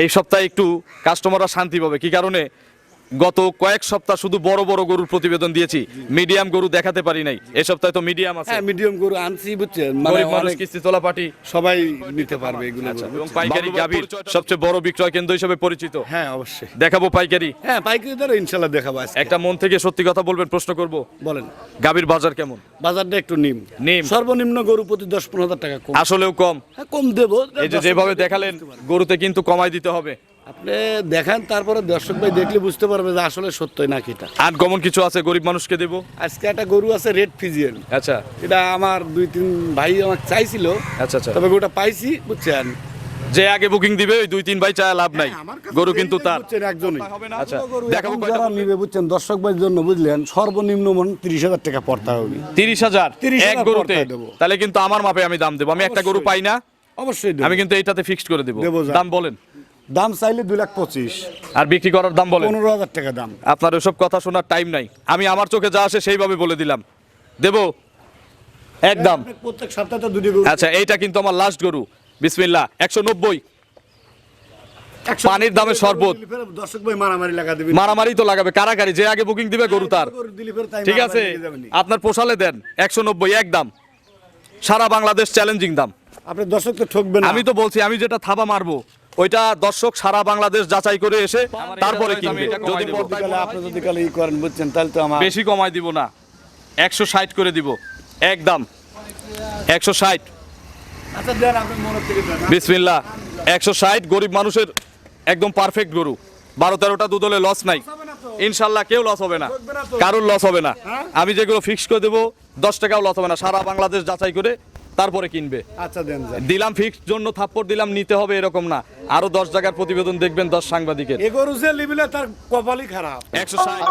এই সপ্তাহে একটু কাস্টমাররা শান্তি পাবে। কি কারণে? গত কয়েক সপ্তাহ শুধু বড় বড় গরুর প্রতিবেদন দিয়েছি। মিডিয়াম গরু দেখাতে পারি নাই। এই সপ্তাহে তো মিডিয়াম আছে। হ্যাঁ মিডিয়াম গরু আনছি বুঝছেন? মানে মানুষ কিস্তি তোলা পাটি সবাই নিতে পারবে এগুলো আচ্ছা এবং পাইকারি গাভীর সবচেয়ে বড় বিক্রয় কেন্দ্র হিসেবে পরিচিত। হ্যাঁ অবশ্যই। দেখাবো পাইকারি। হ্যাঁ পাইকারি দ্বারা ইনশাল্লাহ দেখাবো আজকে। একটা মন থেকে সত্যি কথা বলবেন প্রশ্ন করব। বলেন। গাভীর বাজার কেমন? বাজারটা একটু নিম। নিম। সর্বনিম্ন গরু প্রতি দশ পনেরো হাজার টাকা কম। আসলেও কম। হ্যাঁ কম দেবো। এই যে যেভাবে দেখালেন গরুতে কিন্তু কমাই দিতে হবে। আপনি দেখান তারপরে দর্শক ভাই দেখলে বুঝতে পারবে যে আসলে সত্যই নাকি এটা। আর গমন কিছু আছে গরিব মানুষকে দেব? আজকে একটা গরু আছে রেড ফিজিয়ান। আচ্ছা। এটা আমার দুই তিন ভাই আমাকে চাইছিল। আচ্ছা আচ্ছা। তবে গরুটা পাইছি বুঝছেন? যে আগে বুকিং দিবে ওই দুই তিন ভাই চায় লাভ নাই। গরু কিন্তু তার। বুঝছেন একজনই। আচ্ছা দেখাবো কয়টা যারা নিবে বুঝছেন? দর্শক ভাইয়ের জন্য বুঝলেন সর্বনিম্ন মন তিরিশ হাজার টাকা পড়তে হবে। তিরিশ হাজার? 30,000 এক গরুতে? পর্দায় দেবো। তাহলে কিন্তু আমার মাপে আমি দাম দেবো। আমি একটা গরু পাই না? অবশ্যই দেবো। আমি কিন্তু এইটাতে ফিক্সড করে দেবো। দেবো যা। দাম বলেন। দাম চাইলে দুই লাখ পঁচিশ। আর বিক্রি করার দাম বলেন। পনেরো হাজার টাকা দাম। আপনার ওসব কথা শোনার টাইম নাই। আমি আমার চোখে যা আসে সেইভাবে বলে দিলাম। দেবো? একদম প্রত্যেক সপ্তাহে তো দুটি গরু। আচ্ছা এইটা কিন্তু আমার লাস্ট গরু। বিসমিল্লা একশো নব্বই। পানির দামে শরবত। দর্শক ভাই মারামারি লাগা দিবে। মারামারি তো লাগাবে। কারাকারি যে আগে বুকিং দিবে গরু তার। ঠিক আছে। আপনার পোষালে দেন। একশো নব্বই এক দাম। সারা বাংলাদেশ চ্যালেঞ্জিং দাম। আপনি দর্শক তো ঠকবেন আমি তো বলছি আমি যেটা থাবা মারবো ওইটা দর্শক সারা বাংলাদেশ যাচাই করে এসে তারপরে কিনবে। যদি আপনি যদি কালে ই করেন বুঝছেন? তাহলে তো আমার বেশি কমাই দিব না। একশো ষাট করে দিব। একদম একশো ষাট। আচ্ছা দেন আপনি মনে থেকে দেন। বিসমিল্লা একশো ষাট গরিব মানুষের একদম পারফেক্ট গরু। বারো তেরোটা দুধ হলে লস নাই। ইনশাল্লাহ কেউ লস হবে না। কারোর লস হবে না। আমি যেগুলো ফিক্স করে দেবো দশ টাকাও লস হবে না। সারা বাংলাদেশ যাচাই করে তারপরে কিনবে। আচ্ছা দেন দিলাম ফিক্সড জন্য থাপ্পড় দিলাম নিতে হবে এরকম না। আরও দশ জায়গার প্রতিবেদন দেখবেন দশ সাংবাদিকের। এগোরুজে লিবিলে তার কপালই খারাপ। একশো ষাট।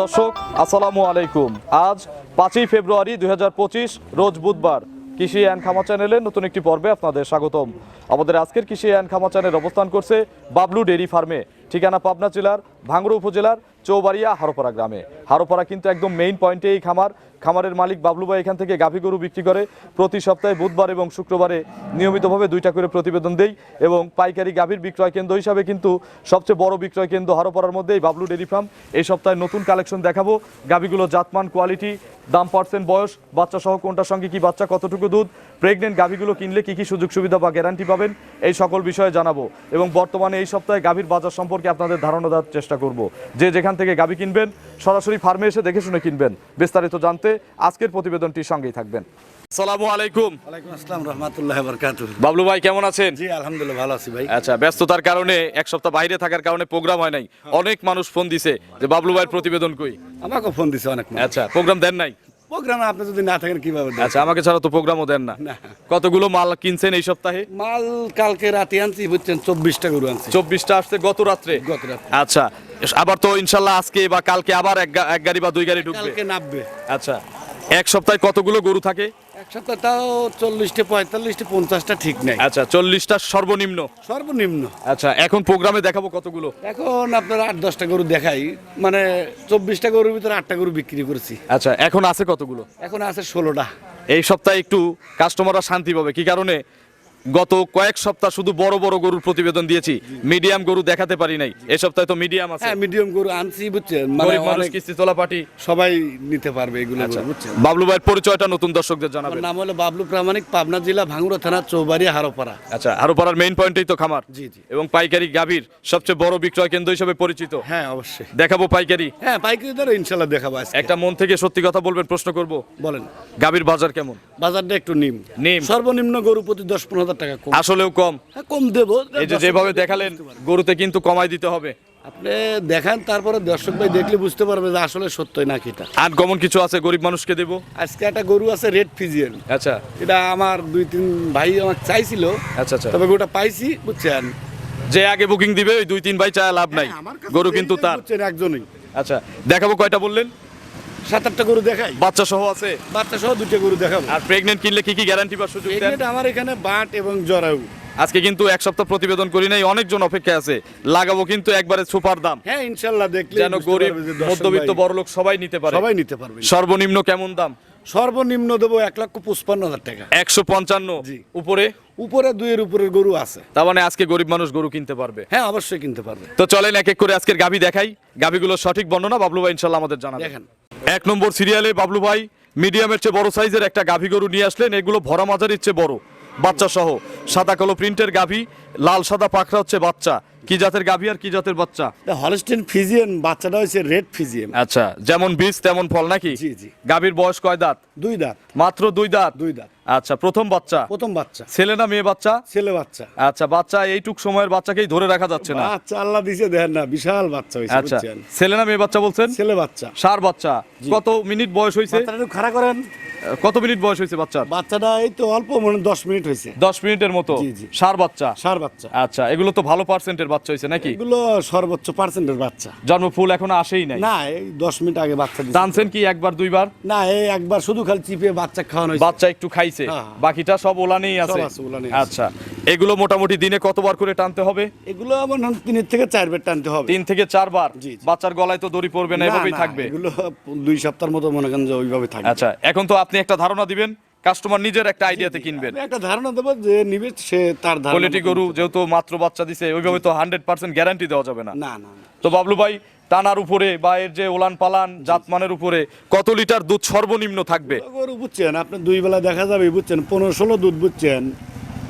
দর্শক, আসসালামু আলাইকুম। আজ পাঁচই ফেব্রুয়ারি দু হাজার পঁচিশ, রোজ বুধবার। কৃষি অ্যান্ড খামা চ্যানেলের নতুন একটি পর্বে আপনাদের স্বাগতম। আমাদের আজকের কৃষি অ্যান্ড খামা চ্যানেল অবস্থান করছে বাবলু ডেরি ফার্মে, ঠিকানা পাবনা জেলার ভাঙ্গুড়া উপজেলার চৌবাড়িয়া হারোপাড়া গ্রামে। হারোপাড়া কিন্তু একদম মেইন পয়েন্টে এই খামার। খামারের মালিক বাবলু ভাই এখান থেকে গাভী গরু বিক্রি করে প্রতি সপ্তাহে বুধবার এবং শুক্রবারে নিয়মিতভাবে দুইটা করে প্রতিবেদন দেই এবং পাইকারি গাভীর বিক্রয় কেন্দ্র হিসাবে কিন্তু সবচেয়ে বড় বিক্রয় কেন্দ্র হারোপাড়ার মধ্যে এই বাবলু ডেরি ফার্ম। এই সপ্তাহে নতুন কালেকশন দেখাবো। গাভীগুলো জাতমান, কোয়ালিটি, দাম পার্সেন্ট বয়স বাচ্চা সহ কোনটার সঙ্গে কি বাচ্চা, কতটুকু দুধ প্রেগনেন্ট গাভীগুলো কিনলে কি কি সুযোগ সুবিধা বা গ্যারান্টি পাবেন, এই সকল বিষয়ে জানাব। এবং বর্তমানে এই সপ্তাহে গাভীর বাজার সম্পর্কে আপনাদের ধারণা দেওয়ার চেষ্টা করব। যে যেখান থেকে গাভী কিনবেন, সরাসরি ফার্মে এসে দেখে শুনে কিনবেন। বিস্তারিত জানতে আজকের প্রতিবেদনটির সঙ্গেই থাকবেন। আসসালামু আলাইকুম। ওয়ালাইকুম আসসালাম রহমতুল্লাহ বরকাতুহ। বাবলু ভাই কেমন আছেন? জি আলহামদুলিল্লাহ ভালো আছি ভাই। আচ্ছা ব্যস্ততার কারণে এক সপ্তাহ বাইরে থাকার কারণে প্রোগ্রাম হয় নাই। অনেক মানুষ ফোন দিছে যে বাবলু ভাইয়ের প্রতিবেদন কই? আমাকে ফোন দিছে অনেক মানুষ। আচ্ছা প্রোগ্রাম দেন নাই? প্রোগ্রামে আপনি যদি না থাকেন কীভাবে দেন? আচ্ছা আমাকে ছাড়া তো প্রোগ্রামও দেন না। না। কতগুলো মাল কিনছেন এই সপ্তাহে? মাল কালকে রাতে আনছি বুঝছেন চব্বিশটা গরু আনছি। চব্বিশটা আসছে গত রাত্রে? গত রাত্রে। আচ্ছা আবার তো ইনশাল্লাহ আজকে বা কালকে আবার এক গাড়ি বা দুই গাড়ি ঢুকবে। কালকে নামবে। আচ্ছা এক সপ্তাহে কতগুলো গরু থাকে? এক সপ্তাহ তাও চল্লিশটা পঁয়তাল্লিশটা পঞ্চাশটা ঠিক নেই। আচ্ছা চল্লিশটা সর্বনিম্ন? সর্বনিম্ন। আচ্ছা এখন প্রোগ্রামে দেখাবো কতগুলো? এখন আপনার আট দশটা গরু দেখাই। মানে চব্বিশটা গরুর ভিতরে আটটা গরু বিক্রি করেছি। আচ্ছা এখন আছে কতগুলো? এখন আছে ষোলোটা। এই সপ্তাহে একটু কাস্টমাররা শান্তি পাবে। কি কারণে? গত কয়েক সপ্তাহ শুধু বড় বড় গরুর প্রতিবেদন দিয়েছি। মিডিয়াম গরু দেখাতে পারি নাই। এই সপ্তাহে তো মিডিয়াম আছে। হ্যাঁ মিডিয়াম গরু আনছি বুঝছেন? মানে মানুষ কিস্তি তোলা পাটি সবাই নিতে পারবে এগুলো আচ্ছা। বুঝছেন? বাবলু ভাইয়ের পরিচয়টা নতুন দর্শকদের জানাবেন। নাম হলো বাবলু প্রামাণিক পাবনা জেলা ভাঙ্গুড়া থানা চৌবাড়ি হারোপাড়া। আচ্ছা আরও পাড়ার মেইন পয়েন্টই তো খামার। জি, জি। এবং পাইকারি গাভীর সবচেয়ে বড় বিক্রয় কেন্দ্র হিসেবে পরিচিত। হ্যাঁ অবশ্যই। দেখাবো পাইকারি। হ্যাঁ পাইকারি দ্বারা ইনশাল্লাহ দেখাবো আজকে। একটা মন থেকে সত্যি কথা বলবেন প্রশ্ন করব। বলেন। গাভীর বাজার কেমন? বাজারটা একটু নিম। নিম। সর্বনিম্ন গরু প্রতি দশ পনেরো হাজার টাকা কম। আসলেও কম। হ্যাঁ কম দেবো। এই যে যেভাবে দেখালেন গরুতে কিন্তু কমাই দিতে হবে। আপনি দেখান তারপরে দর্শক ভাই দেখলে বুঝতে পারবে যে আসলে সত্যই নাকি এটা। আর কমন কিছু আছে গরিব মানুষকে দেবো? আজকে একটা গরু আছে রেড ফিজিয়ান। আচ্ছা। এটা আমার দুই তিন ভাই আমার চাইছিল। আচ্ছা আচ্ছা। তবে গরুটা পাইছি বুঝছেন? যে আগে বুকিং দিবে ওই দুই তিন ভাই চায় লাভ নাই। গরু কিন্তু তার। একজনই। আচ্ছা দেখাবো কয়টা বললেন? সাত আটটা গরু দেখাই। বাচ্চা সহ আছে? বাচ্চা সহ দুটো গরু দেখাবো। আর প্রেগনেন্ট কিনলে কি কি গ্যারান্টি বা সুযোগ দেন? আমার এখানে বাট এবং জরাউ আজকে কিন্তু এক সপ্তাহ প্রতিবেদন করি নাই অনেকজন অপেক্ষা আছে। লাগাবো কিন্তু একবারে সুপার দাম। হ্যাঁ দেখলে যেন গরিব মধ্যবিত্ত বড় লোক সবাই নিতে পারে। সবাই নিতে পারবে। সর্বনিম্ন কেমন দাম? সর্বনিম্ন দেবো এক লক্ষ পঁচপান্ন হাজার টাকা। একশো পঞ্চান্ন। উপরে? উপরে দুইয়ের উপরের গরু আছে। তার মানে আজকে গরিব মানুষ গরু কিনতে পারবে। হ্যাঁ অবশ্যই কিনতে পারবে। তো চলেন এক এক করে আজকের গাভি দেখাই। গাভিগুলোর সঠিক বর্ণনা বাবলু ভাই ইনশাল্লাহ আমাদের জানাবেন। দেখেন। এক নম্বর সিরিয়ালে বাবলু ভাই মিডিয়ামের চেয়ে বড় সাইজের একটা গাভী গরু নিয়ে আসলেন। এগুলো ভরা মাঝারির চেয়ে বড়। বাচ্চা সহ সাদা কালো প্রিন্টের গাভী, লাল, সাদা, পাখরা হচ্ছে বাচ্চা। কি জাতের গাভি আর কি জাতের বাচ্চা? হলস্টেন ফিজিয়ান বাচ্চাটা হচ্ছে রেড ফিজিয়ান আচ্ছা যেমন বীজ তেমন ফল নাকি? জি, জি। গাভীর বয়স কয় দাঁত? দুই দাঁত। মাত্র দুই দাঁত? দুই দাঁত। আচ্ছা প্রথম বাচ্চা? প্রথম বাচ্চা। ছেলে না মেয়ে বাচ্চা? ছেলে বাচ্চা। আচ্ছা বাচ্চা এইটুক সময়ের বাচ্চাকেই ধরে রাখা যাচ্ছে না। বাচ্চা আল্লাহ দিছে দেখেন না বিশাল বাচ্চা হয়েছে আচ্ছা ছেলে না মেয়ে বাচ্চা বলছেন? ছেলে বাচ্চা। সার বাচ্চা। কত মিনিট বয়স হয়েছে? বাচ্চাটা একটু খাড়া করেন। কত মিনিট বয়স হয়েছে বাচ্চার? বাচ্চাটা এই তো অল্প মানে দশ মিনিট হয়েছে। দশ মিনিটের মতো? জি, জি। সার বাচ্চা? সার বাচ্চা। আচ্ছা এগুলো তো ভালো পার্সেন্টের বাচ্চা হয়েছে নাকি? এগুলো সর্বোচ্চ পার্সেন্টের বাচ্চা। জন্ম ফুল এখনও আসেই নাই। না এই দশ মিনিট আগে বাচ্চা। টানছেন কি একবার দুইবার? না এই একবার শুধু খালি চিপে বাচ্চা খাওয়ানো বাচ্চা একটু খাইছে। হ্যাঁ। বাকিটা সব ওলানেই আছে। আচ্ছা এগুলো মোটামুটি দিনে কতবার করে টানতে হবে? এগুলো আমার হয় তিনের থেকে চার বেড টানতে হবে। তিন থেকে চারবার? জি, জি। বাচ্চার গলায় তো দড়ি পড়বে না না, এভাবেই থাকবে। এগুলো দুই সপ্তাহের মতো মনে করেন যে ওইভাবে থাকবে। আচ্ছা এখন তো আপনি একটা ধারণা দিবেন কাস্টমার নিজের একটা আইডিয়াতে কিনবেন। একটা ধারণা দেবো যে নিবে সে তার কোয়ালিটি গরু যেহেতু মাত্র বাচ্চা দিছে ওইভাবে তো হান্ড্রেড পার্সেন্ট গ্যারান্টি দেওয়া যাবে না। না না না। তো বাবলু ভাই টানার উপরে বা এর যে ওলান পালান জাতমানের উপরে কত লিটার দুধ সর্বনিম্ন থাকবে? গরু বুঝছেন আপনি দুই বেলা দেখা যাবে বুঝছেন পনেরো ষোলো দুধ বুঝছেন।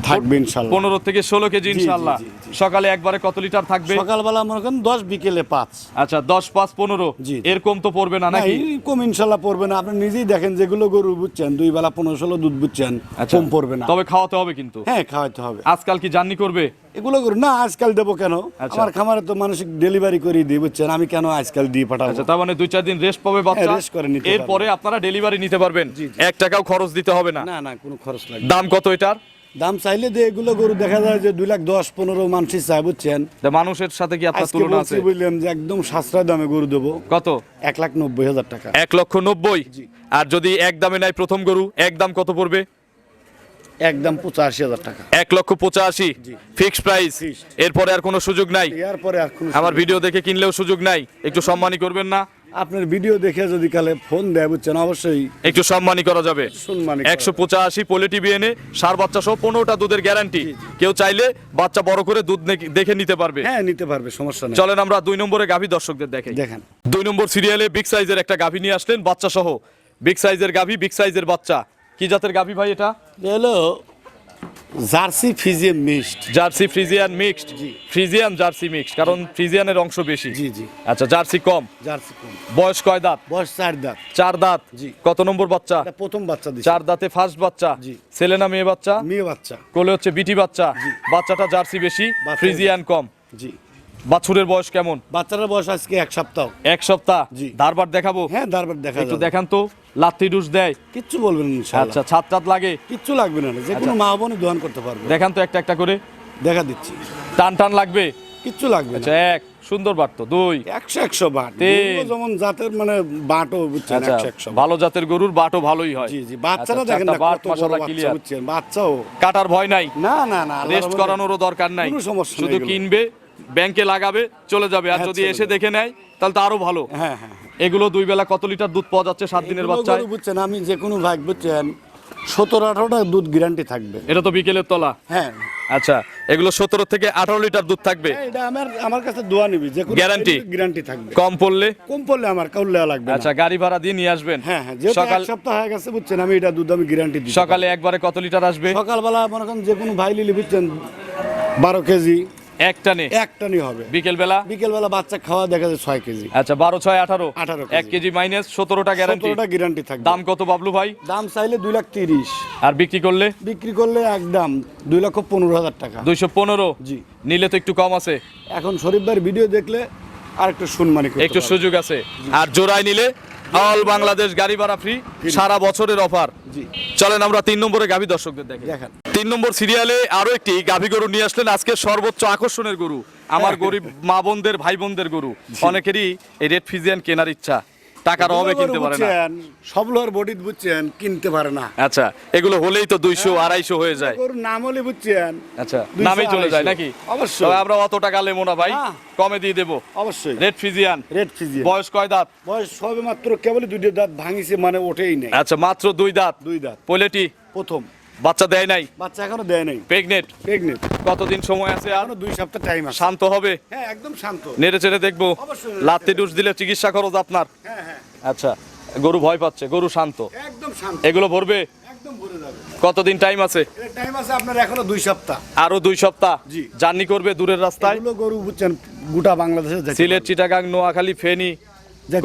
থাকবে ইনশাল্লাহ। পনেরো থেকে ষোলো কেজি ইনশাল্লাহ। সকালে একবারে কত লিটার থাকবে? সকালবেলা মনে করেন দশ বিকেলে পাঁচ। আচ্ছা দশ পাঁচ পনেরো। এরকম তো পড়বে না নাকি? কম ইনশাল্লাহ পড়বে না। আপনি নিজেই দেখেন যেগুলো গরু বুঝছেন দুই বেলা পনেরো ষোলো দুধ বুঝছেন আচ্ছা কম পড়বে না। তবে খাওয়াতে হবে কিন্তু। হ্যাঁ খাওয়াইতে হবে। আজকাল কি জার্নি করবে? এগুলো না আজকাল দেবো কেন? আচ্ছা। আমার খামারে তো মানসিক ডেলিভারি করে দিই বুঝছেন? আমি কেন আজকাল দিয়ে পাঠাবো? আচ্ছা তার মানে দুই চার দিন রেস্ট পাবে বাচ্চা। হ্যাঁ, rest করে নিতে এরপরে আপনারা ডেলিভারি নিতে পারবেন। এক টাকাও খরচ দিতে হবে না। না না কোনো খরচ লাগে দাম কত এটার? দাম চাইলে যে এগুলো গরু দেখা যায় যে দুই লাখ দশ পনেরো মানুষই চায় বুঝছেন? মানুষের সাথে কি আপনার তুলনা আছে? বললাম যে একদম সাশ্রয় দামে গরু দেবো। কত? এক লাখ নব্বই হাজার টাকা। এক লক্ষ নব্বই? আর যদি এক দামে নেয় প্রথম গরু এক দাম কত পড়বে? একদম পঁচাশি হাজার টাকা। এক লক্ষ পঁচাশি? Fixed price? এরপরে আর কোনো সুযোগ নাই? এরপরে আর আমার ভিডিও দেখে কিনলেও সুযোগ নাই? একটু সম্মানই করবেন না? আপনার ভিডিও দেখে যদি কালে ফোন দেয় বুঝছেন অবশ্যই একটু সম্মানী করা যাবে। সম্মানী একশো পঁচাশি পোলে টিভি এনে সার বাচ্চা সহ পনেরোটা দুধের গ্যারান্টি কেউ চাইলে বাচ্চা বড় করে দুধ নে- দেখে নিতে পারবে। হ্যাঁ নিতে পারবে সমস্যা নেই। চলেন আমরা দুই নম্বরে গাভী দর্শকদের দেখে দেখেন। দুই নম্বর সিরিয়ালে বিগ সাইজের একটা গাভী নিয়ে আসলেন বাচ্চা সহ। বিগ সাইজের গাভী বিগ সাইজের বাচ্চা। কি জাতের গাভী ভাই এটা? হলো Jersey ফিজিয়াম mixed. Jersey Friesian mixed? Friesian Jersey mixed কারণ ফ্রিজিয়ানের অংশ বেশি। জি জি। আচ্ছা জার্সি কম। জার্সি কম। বয়স কয় দাঁত? বয়স চার দাঁত। চার দাঁত? জি। কত নম্বর বাচ্চা? প্রথম বাচ্চা দিচ্ছে চার দাঁতে ফার্স্ট বাচ্চা? জি। ছেলে না মেয়ে বাচ্চা? মেয়ে বাচ্চা। কোলে হচ্ছে বিটি বাচ্চা। বাচ্চাটা জার্সি বেশি ফ্রিজিয়ান কম। জি। বাছুরের বয়স কেমন? বাচ্চাটার বয়স আজকে এক সপ্তাহ। এক সপ্তাহ? জি। ধারবার দেখাবো? হ্যাঁ তারপর দেখা একটু দেখান তো। লাত্তি ডুস দেয়। কিচ্ছু বলবেন আচ্ছা ছাদ টাত লাগে? কিচ্ছু লাগবে না যে কোনো মা বোনই দোয়ান করতে পারবে। দেখান তো একটা একটা করে। দেখা দিচ্ছি। টান টান লাগবে? কিচ্ছু লাগবে আচ্ছা এক সুন্দর বাট তো দুই একশো একশো বাট। যেমন জাতের মানে বাটও বুঝছেন আচ্ছা ভালো জাতের গরুর বাটও ভালোই হয়। জি জি বাচ্চারা আচ্ছা, দেখেন না বাট বাচ্চা ক্লিয়ার বুঝছেন বাচ্চাও। কাটার ভয় নাই। না না না রেস্ট করানোরও দরকার নাই। কোনো সমস্যা শুধু কিনবে ব্যাংকে লাগাবে চলে যাবে। আর হ্যাঁ, যদি এসে দেখে নেয় তাহলে তো আরও ভালো। হ্যাঁ হ্যাঁ। এগুলো দুই বেলা কত লিটার দুধ পাওয়া যাচ্ছে সাত দিনের বাচ্চায়? বুঝছেন আমি যে কোনো ভাগ বুঝছেন সতেরো আঠারোটা দুধ গ্যারান্টি থাকবে। এটা তো বিকেলের তলা। হ্যাঁ। আচ্ছা এগুলো সতেরো থেকে আঠারো লিটার দুধ থাকবে? এটা আমার আমার কাছে দোয়া নিবি যে Guarantee? গ্যারান্টি থাকবে। কম পড়লে? কম পড়লে আমার কাউলে লাগবে আচ্ছা গাড়ি ভাড়া দিয়ে নিয়ে আসবেন। হ্যাঁ হ্যাঁ সকাল সপ্তাহ হয়ে গেছে বুঝছেন আমি এটা দুধ আমি গ্যারান্টি দিই সকালে একবারে কত লিটার আসবে? সকালবেলা মনে করেন যে কোনো ভাই লিলি বুঝছেন বারো কেজি হবে বিকেল বেলা বিকেলবেলা? বাচ্চা খাওয়া দেখা যায় ছয় কেজি। আচ্ছা বারো ছয় আঠারো? 18 কেজি। এক কেজি। মাইনাস সতেরোটা গ্যারান্টি সতেরোটা গ্যারান্টি থাকবে। দাম কত বাবলু ভাই? দাম চাইলে দুই লাখ তিরিশ। আর বিক্রি করলে? বিক্রি করলে একদম দুই লক্ষ পনেরো হাজার টাকা। দুইশো পনেরো? জি। নিলে তো একটু কম আছে। এখন শরীফ ভাইয়ের ভিডিও দেখলে আর একটু শুনমানি একটু সুযোগ আছে। আর জোড়ায় নিলে অল বাংলাদেশ গাড়ি ভাড়া ফ্রি। সারা বছরের অফার জি। চলেন আমরা তিন নম্বরে গাভী দর্শকদের দেখি। দেখেন। তিন নম্বর সিরিয়ালে আরও একটি গাভী গরু নিয়ে আসলেন আজকে সর্বোচ্চ আকর্ষণের গরু। আমার গরিব মা বোনদের ভাই বোনদের গরু। অনেকেরই এই রেড ফিজিয়ান কেনার ইচ্ছা। টাকার অভাবে কিনতে পারে না। বুঝছেন, সব বডি বুঝছেন কিনতে পারে না। আচ্ছা এগুলো হলেই তো দুইশো আড়াইশো হয়ে যায়। নাম হলে বুঝছেন আচ্ছা নামেই চলে যায় নাকি? অবশ্যই। তবে আমরা অত টাকা লেবো না ভাই হ্যাঁ। কমে দিয়ে দেবো। অবশ্যই। রেড ফিজিয়ান রেড ফিজিয়ান বয়স কয় দাঁত? বয়স সবে মাত্র কেবলই দুইটা দাঁত ভাঙিছে মানে ওঠেই নেই। আচ্ছা মাত্র দুই দাঁত। দুই দাঁত। পোলেটি? প্রথম। বাচ্চা দেয় নাই? বাচ্চা এখনও দেয় নাই। প্রেগনেন্ট প্রেগনেন্ট কতদিন সময় আছে আর? দুই সপ্তাহ টাইম আছে। শান্ত হবে? হ্যাঁ একদম শান্ত। নেড়ে চেড়ে দেখব। অবশ্যই। লাত্তি ডুস দিলে চিকিৎসা খরচ আপনার? হ্যাঁ হ্যাঁ। আচ্ছা গরু ভয় পাচ্ছে গরু শান্ত। একদম শান্ত। এগুলো ভরবে? একদম ভরে যাবে। কতদিন টাইম আছে? টাইম আছে আপনার এখনও দুই সপ্তাহ। আরও দুই সপ্তাহ? জি। জার্নি করবে দূরের রাস্তায়? গরু বুঝছেন গোটা বাংলাদেশে সিলেট চিটাগাং নোয়াখালী ফেনী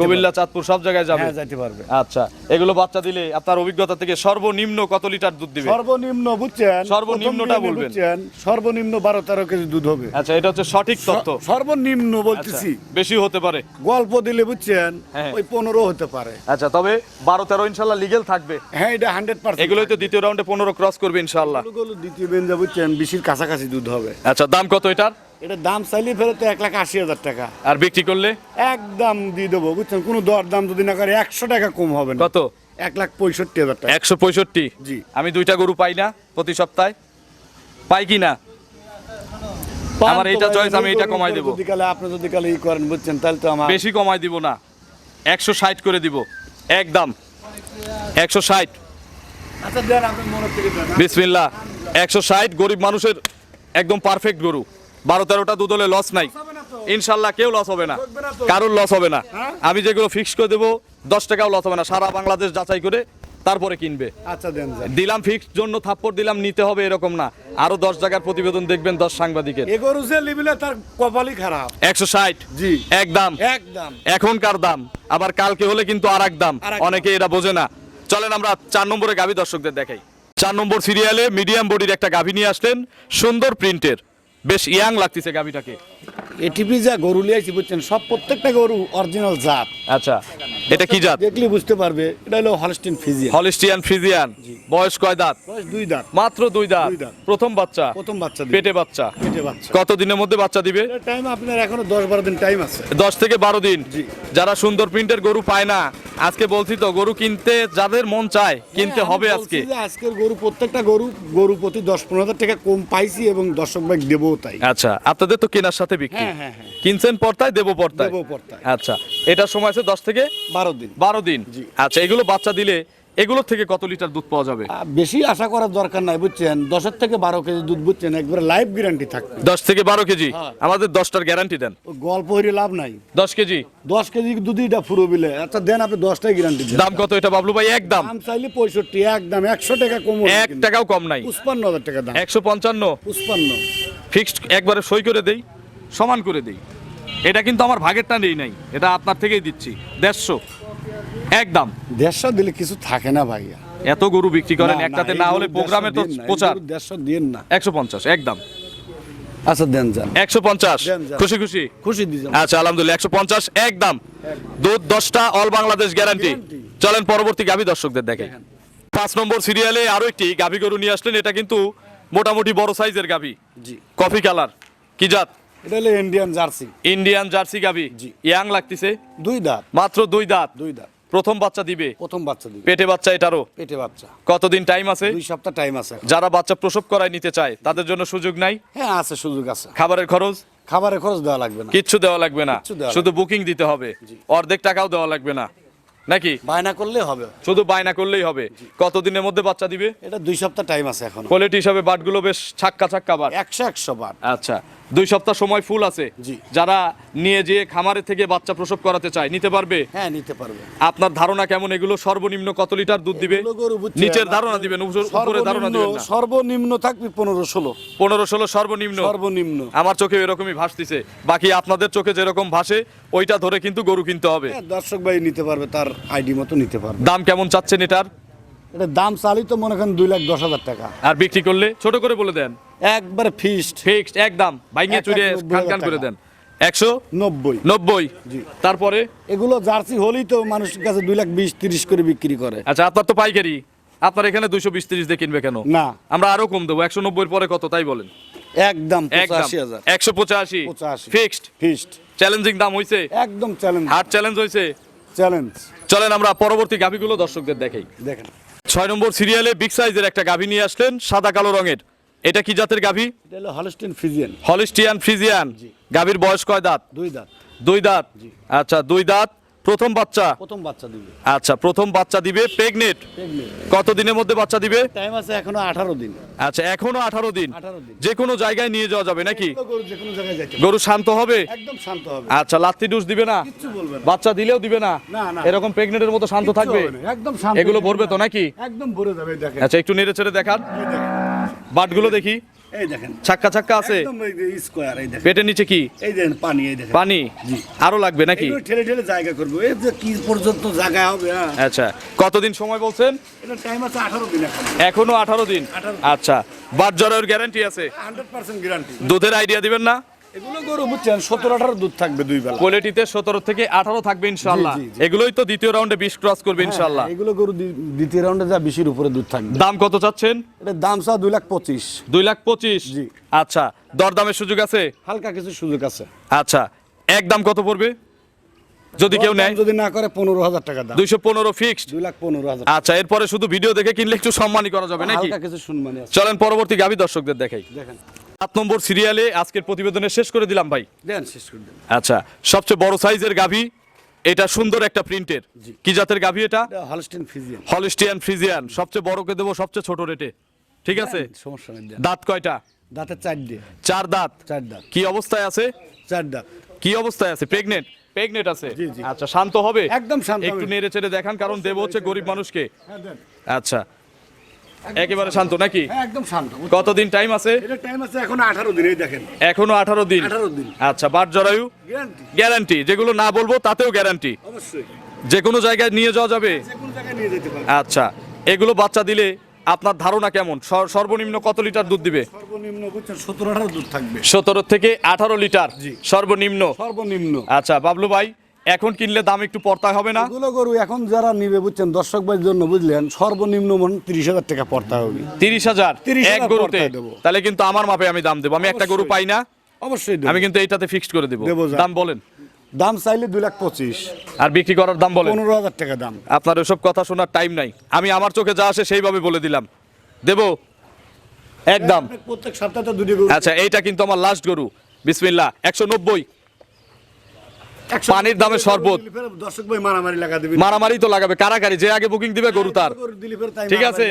কুমিল্লা চাঁদপুর সব জায়গায় যাবে? হ্যাঁ যেতে পারবে। আচ্ছা এগুলো বাচ্চা দিলে আপনার অভিজ্ঞতা থেকে সর্বনিম্ন কত লিটার দুধ দিবে? সর্বনিম্ন বুঝছেন? সর্বনিম্নটা বলবেন। বুঝছেন সর্বনিম্ন বারো তেরো কেজি দুধ হবে। আচ্ছা এটা হচ্ছে সঠিক তথ্য। সর্বনিম্ন আচ্ছা, বলতেছি বেশি হতে পারে। গল্প দিলে বুঝছেন হ্যাঁ। ওই পনেরো হতে পারে। আচ্ছা তবে বারো তেরো ইনশাল্লাহ লিগেল থাকবে। হ্যাঁ এটা হান্ড্রেড পার্সেন্ট এগুলোই তো দ্বিতীয় রাউন্ডে পনেরো ক্রস করবে ইনশাল্লাহ। দ্বিতীয় বেঞ্জা বুঝছেন বেশির কাছাকাছি দুধ হবে। আচ্ছা দাম কত এটার? এটা দাম চাইলে ফেরত এক লাখ আশি হাজার টাকা। আর বিক্রি করলে? একদম দিয়ে দেবো বুঝছেন? কোনো দর দাম যদি না করে একশো টাকা কম হবে না। কত? এক লাখ পঁয়ষট্টি হাজার টাকা। একশো পঁয়ষট্টি? জি। আমি দুইটা গরু পাই না প্রতি সপ্তাহে। পাই কি না? আমার এইটা choice, আমি এইটা কমাই দেবো। যদি কালে আপনি যদি কালে ই করেন বুঝছেন? তাহলে তো আমার বেশি কমাই দিব না। একশো ষাট করে দিব। একদম একশো ষাট। আচ্ছা মনে বিসমিল্লা একশো ষাট গরিব মানুষের একদম পারফেক্ট গরু। বারো তেরোটা দুধ হলে লস নাই ইনশাল্লাহ কেউ লস হবে না। কারোর লস হবে না। হ্যাঁ? আমি যেগুলো ফিক্স করে দেবো দশ টাকাও লস হবে না। সারা বাংলাদেশ যাচাই করে তারপরে কিনবে। আচ্ছা দেন দিলাম ফিক্স জন্য থাপ্পড় দিলাম নিতে হবে এরকম না। আরও দশ জায়গার প্রতিবেদন দেখবেন দশ সাংবাদিকের। এ যে লিবিলে তার কপালই খারাপ। একশো ষাট। জি। একদম একদম। এখনকার দাম। আবার কালকে হলে কিন্তু আর দাম। অনেকে এটা বোঝে না। চলেন আমরা চার নম্বরে গাভী দর্শকদের দেখাই। চার নম্বর সিরিয়ালে মিডিয়াম বডির একটা গাভী নিয়ে আসলেন সুন্দর প্রিন্টের। বেশ ইয়াং লাগতেছে গাভীটাকে। এটিপি যা গরু লিয়েছি বুঝছেন? সব প্রত্যেকটা গরু অরিজিনাল জাত। আচ্ছা এটা কি জাত? দেখলে বুঝতে পারবে এটা হলো হলস্টিন ফিজিয়ান হলিস্টিয়ান ফ্রিজিয়ান বয়স কয় দাঁত? বয়স দুই দাঁত। মাত্র দুই দাঁত। প্রথম বাচ্চা। প্রথম বাচ্চা পেটে বাচ্চা। পেটে বাচ্চা। কত দিনের মধ্যে বাচ্চা দিবে? টাইম আপনার এখনও দশ বারো দিন টাইম আছে। দশ থেকে বারো দিন। জি। যারা সুন্দর প্রিন্টের গরু পায় না আজকে বলছি তো গরু কিনতে যাদের মন চায় কিনতে হ্যাঁ, হবে বলছি আজকে। আজকের গরু প্রত্যেকটা গরু গরু প্রতি দশ পনেরো হাজার টাকা কম পাইছি এবং দর্শক ভাই দেবো তাই আচ্ছা আপনাদের তো কেনার সাথে বিক্রি। হ্যাঁ, হ্যাঁ, হ্যাঁ। কিনছেন পর্তায় দেবো পর্তায় দেবো পর্তায়। আচ্ছা এটার সময় আছে দশ থেকে? বারো দিন। বারো দিন? জি। আচ্ছা এগুলো বাচ্চা দিলে এগুলোর থেকে কত লিটার দুধ পাওয়া যাবে? বেশি আশা করার দরকার নাই বুঝছেন? দশের থেকে বারো কেজি দুধ বুঝছেন? একবারে লাইফ গ্যারান্টি থাকবে। দশ থেকে বারো কেজি? হ্যাঁ। আমাদের দশটার গ্যারান্টি দেন। গল্প হইলে লাভ নাই। দশ কেজি? দশ কেজি দুধই এটা ফুরো বিলে। আচ্ছা দেন আপনি দশটাই গ্যারান্টি দাম কত এটা বাবলু ভাই? একদম দাম। চাইলে পঁয়ষট্টি একদম একশো টাকা কম এক। টাকাও কম নাই। পুষ্পান্ন হাজার টাকা দাম। একশো পঞ্চান্ন। পুষ্পান্ন ফিক্সড একবারে সই করে দেই সমান করে দেই। এটা কিন্তু আমার ভাগেরটা নেই নাই এটা আপনার থেকেই দিচ্ছি দেড়শো একদম। দেড়শো দিলে কিছু থাকে না ভাইয়া। এত গরু বিক্রি করেন একটাতে না হলে প্রোগ্রামে তো প্রচার। দেড়শো দিন না। একশো পঞ্চাশ একদম। আচ্ছা দেন যান। একশো পঞ্চাশ খুশি খুশি? খুশি দিয়েছেন আচ্ছা আলহামদুলিল্লাহ একশো পঞ্চাশ একদম। দুধ দশটা অল বাংলাদেশ গ্যারান্টি। চলেন পরবর্তী গাভী দর্শকদের দেখে। পাঁচ নম্বর সিরিয়ালে আরও একটি গাভী গরু নিয়ে আসলেন এটা কিন্তু মোটামুটি বড় সাইজের গাভী। জি। Coffee colour. কি জাত? এটা হলো ইন্ডিয়ান জার্সি। ইন্ডিয়ান জার্সি গাবি জি। ইয়াং লাগতেছে? দুই দাঁত। মাত্র দুই দাঁত? দুই দাঁত। প্রথম বাচ্চা দিবে? প্রথম বাচ্চা দিবে। পেটে বাচ্চা এটারও? পেটে বাচ্চা। কতদিন টাইম আছে? দুই সপ্তাহ টাইম আছে। যারা বাচ্চা প্রসব করায় নিতে চায় তাদের জন্য সুযোগ নাই? হ্যাঁ আছে সুযোগ আছে। খাবারের খরচ? খাবারের খরচ দেওয়া লাগবে না। কিচ্ছু দেওয়া লাগবে না। শুধু বুকিং দিতে হবে। অর্ধেক টাকাও দেওয়া লাগবে না। নাকি? বায়না করলে হবে। শুধু বায়না করলেই হবে? কতদিনের মধ্যে বাচ্চা দিবে? এটা দুই সপ্তাহ টাইম আছে এখন। কোয়ালিটি হিসাবে বাটগুলো বেশ ছাক্কা ছাক্কা বাট। একশো একশো বাট। আচ্ছা। দুই সপ্তাহ সময় ফুল আছে। যারা নিয়ে যেয়ে খামারে থেকে বাচ্চা প্রসব করাতে চায় নিতে পারবে? হ্যাঁ নিতে পারবে। আপনার ধারণা কেমন? এগুলো সর্বনিম্ন কত লিটার দুধ দিবে? নিচের ধারণা দিবেন উপরে ধারণা দিবেন সর্বনিম্ন থাকবে পনেরো ষোলো। পনেরো ষোলো সর্বনিম্ন? সর্বনিম্ন। আমার চোখে এরকমই ভাসতেছে। বাকি আপনাদের চোখে যেরকম ভাসে ওইটা ধরে কিন্তু গরু কিনতে হবে। হ্যাঁ, দর্শক ভাই নিতে পারবে তার আইডি মতো নিতে পারবে। দাম কেমন চাচ্ছেন এটার? এটা দাম চালি তো মনে করেন দুই লাখ দশ হাজার টাকা। আর বিক্রি করলে? ছোট করে বলে দেন। একবারে ফিক্সড ফিক্সড একদম। নব্বই খান খান করে দেন। একশো? নব্বই। নব্বই। জি। তারপরে? এগুলো জার্সি হলেই তো মানুষের কাছে দুই লাখ বিশ তিরিশ করে বিক্রি করে। আচ্ছা আপনার তো পাইকারি। আপনার এখানে দুইশো বিশ তিরিশ দিয়ে কিনবে কেন? না। আমরা আরও কম দেবো। একশো নব্বই পরে কত তাই বলেন? একদম পঁচাশি হাজার। একশো পঁচাশি। ফিক্সড ফিক্সড চ্যালেঞ্জিং দাম হইছে? একদম চ্যালেঞ্জ চ্যালেঞ্জ হইছে? চ্যালেঞ্জ চলেন আমরা পরবর্তী গাভিগুলো দর্শকদের দেখাই। দেখেন। ছয় নম্বর সিরিয়ালে বিগ সাইজের একটা গাভি নিয়ে আসলেন সাদা কালো রঙের। এটা কি জাতের গাভি? এটা হলো হলস্টিন ফিজিয়ান হলস্টিয়ান ফ্রিজিয়ান। গাভির বয়স কয় দাঁত? দুই দাঁত। দুই দাঁত। আচ্ছা দুই দাঁত। প্রথম বাচ্চা? প্রথম বাচ্চা দিবে। আচ্ছা প্রথম বাচ্চা দিবে প্রেগনেট কত দিনের মধ্যে বাচ্চা দিবে? টাইম আছে এখনও আঠারো দিন। আচ্ছা এখনও আঠারো দিন? 18 দিন। যে কোনো জায়গায় নিয়ে যাওয়া যাবে নাকি? গরু যে কোনো জায়গায় যাইতে গরু শান্ত হবে? একদম শান্ত হবে। আচ্ছা লাত্তি ডুস দিবে না? কিচ্ছু বলবে না। বাচ্চা দিলেও দিবে না? না, না। এরকম প্রেগনেন্টের মতো শান্ত থাকবে? একদম শান্ত এগুলো ভরবে তো নাকি? একদম ভরে যাবে দেখেন। আচ্ছা একটু নেড়ে ছেড়ে দেখেন। বাটগুলো দেখি। এই দেখেন। ছাক্কা ছাক্কা আছে? স্কোয়ার এই দেখেন। পেটের নিচে কি? এই দেখেন পানি এই দেখেন। পানি? আরও লাগবে নাকি? ঠেলে ঠেলে জায়গা করব। এই যে কি পর্যন্ত জায়গা হবে হ্যাঁ? আচ্ছা কতদিন সময় বলছেন? এটা টাইম আছে আঠারো দিন এখনও। আঠারো দিন? আচ্ছা বাট জ্বরের গ্যারান্টি আছে। গ্যারান্টি দুধের আইডিয়া দিবেন না? এগুলো গরু বুঝছেন সতেরো আঠারো দুধ থাকবে দুই বেলা। কোয়ালিটিতে সতেরো থেকে আঠারো থাকবে ইনশাল্লাহ জি, জি। এগুলোই তো দ্বিতীয় রাউন্ডে বিশ ক্রস করবে ইনশাল্লাহ হ্যাঁ, এগুলো গরু দ্বিতীয় রাউন্ডে যা বেশির উপরে দুধ থাকবে। দাম কত চাচ্ছেন? এটার দাম চা দুই লাখ পঁচিশ। দুই লাখ পঁচিশ? জি। আচ্ছা দরদামের সুযোগ আছে? হালকা কিছু সুযোগ আছে। আচ্ছা এক দাম কত পড়বে? যদি কেউ নেয়। যদি না করে পনেরো হাজার টাকা দাম। দুইশো পনেরো ফিক্সড দুই লাখ পনেরো হাজার আচ্ছা এরপরে শুধু ভিডিও দেখে কিনলে একটু সম্মানই করা যাবে নাকি? কিছু চলেন পরবর্তী গাভী দর্শকদের দেখাই। দেখেন। সাত নম্বর সিরিয়ালে আজকের প্রতিবেদনে শেষ করে দিলাম ভাই। দেন শেষ করে দেন। আচ্ছা সবচেয়ে বড় সাইজের গাভী এটা সুন্দর একটা প্রিন্টের। কি জাতের গাভী এটা? হলস্টিন ফিজিয়ান হলিস্টিয়ান ফ্রিজিয়ান সবচেয়ে বড়কে দেবো সবচেয়ে ছোট রেটে। ঠিক আছে? সমস্যা নেই দাঁত কয়টা? দাঁতের চার দিয়ে। চার দাঁত। চার দাঁত। কি অবস্থায় আছে? চার দাঁত। কি অবস্থায় আছে? প্রেগনেন্ট প্রেগনেন্ট আছে। আচ্ছা শান্ত হবে? একদম শান্ত একটু নেড়ে চেড়ে দেখান কারণ দেব হচ্ছে গরিব মানুষকে। হ্যাঁ আচ্ছা একেবারে শান্ত। নাকি? হ্যাঁ একদম শান্ত। কতদিন টাইম আছে? এটা টাইম আছে এখন আঠারো দিন এই দেখেন। এখনও আঠারো দিন? 18 দিন। আচ্ছা বাট জরায়ু? গ্যারান্টি গ্যারান্টি যেগুলো না বলব তাতেও গ্যারান্টি অবশ্যই। যে কোনো জায়গায় নিয়ে যাওয়া যাবে? যে কোনো জায়গায় নিয়ে যেতে পারবে। আচ্ছা এগুলো বাচ্চা দিলে আপনার ধারণা কেমন? সর্বনিম্ন কত লিটার দুধ দিবে? সর্বনিম্ন সতেরো আঠারো দুধ থাকবে। সতেরো থেকে আঠারো লিটার। সর্বনিম্ন? সর্বনিম্ন। আচ্ছা বাবলু ভাই এখন কিনলে দাম একটু পড়তা হবে না? এগুলো গরু এখন যারা নিবে বুঝছেন দর্শক ভাইয়ের জন্য বুঝলেন সর্বনিম্ন মন তিরিশ হাজার টাকা পড়তে হবে। তিরিশ হাজার? 30,000 এক গরুতে? তাহলে কিন্তু আমার মাপে আমি দাম দেবো। আমি একটা গরু পাই না অবশ্যই। আমি কিন্তু এইটাতে ফিক্সড করে দেবো। দাম বলেন। দাম চাইলে দুই লাখ পঁচিশ। আর বিক্রি করার দাম বলেন। পনেরো হাজার টাকা দাম। আপনার ওসব কথা শোনার টাইম নাই। আমি আমার চোখে যা আসে সেইভাবে বলে দিলাম। দেবো? একদম প্রত্যেক সপ্তাহে আচ্ছা এইটা কিন্তু আমার লাস্ট গরু। বিসমিল্লাহ একশো নব্বই। পানির দামে শরবত। দর্শক ভাই মারামারি লাগা দেবে। মারামারি তো লাগাবে। কারাকারি যে আগে বুকিং দিবে গরু তার। ঠিক আছে?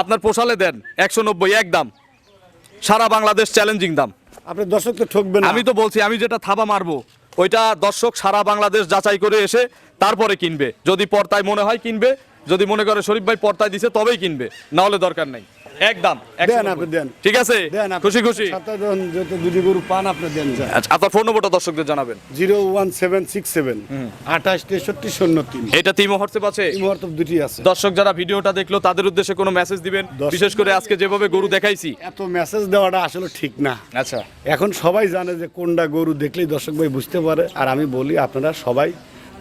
আপনার পোষালে দেন। একশো নব্বই এক দাম। সারা বাংলাদেশ চ্যালেঞ্জিং দাম। আপনি দর্শক তো ঠকবেন আমি তো বলছি আমি যেটা থাবা মারবো ওইটা দর্শক সারা বাংলাদেশ যাচাই করে এসে তারপরে কিনবে। যদি পর্তায় মনে হয় কিনবে যদি মনে করে শরীফ ভাই পর্তায় দিছে তবেই কিনবে। না হলে দরকার নাই। একদম দেন আপনি দেন। ঠিক আছে? খুশি খুশি? যত দুটি গরু পান আপনি দেন আচ্ছা আপনার ফোন নম্বরটা দর্শকদের জানাবেন। Zero one seven six seven আঠাশ তেষট্টি শূন্য তিন। এটা তিমো হোয়াটসঅ্যাপ আছে? দুটি আছে। দর্শক যারা ভিডিওটা দেখল তাদের উদ্দেশ্যে কোনো মেসেজ দিবেন? বিশেষ করে আজকে যেভাবে গরু দেখাইছি। এত মেসেজ দেওয়াটা আসলে ঠিক না। আচ্ছা। এখন সবাই জানে যে কোনটা গরু দেখলেই দর্শক ভাই বুঝতে পারে। আর আমি বলি আপনারা সবাই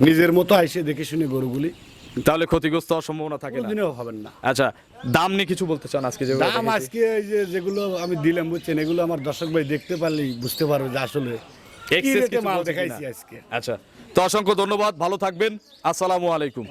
নিজের মতো আইসে দেখে শুনে গরুগুলি তাহলে ক্ষতিগ্রস্ত হওয়ার সম্ভাবনা থাকে না। কোনোদিনও হবেন না। আচ্ছা দাম নিয়ে কিছু বলতে চান আজকে যে দাম আজকে এই যে যেগুলো আমি দিলাম বুঝছেন এগুলো আমার দর্শক ভাই দেখতে পারলেই বুঝতে পারবে যে আসলে কিছু মাল দেখাইছি আজকে। আচ্ছা তো অসংখ্য ধন্যবাদ ভালো থাকবেন। আসসালামু আলাইকুম।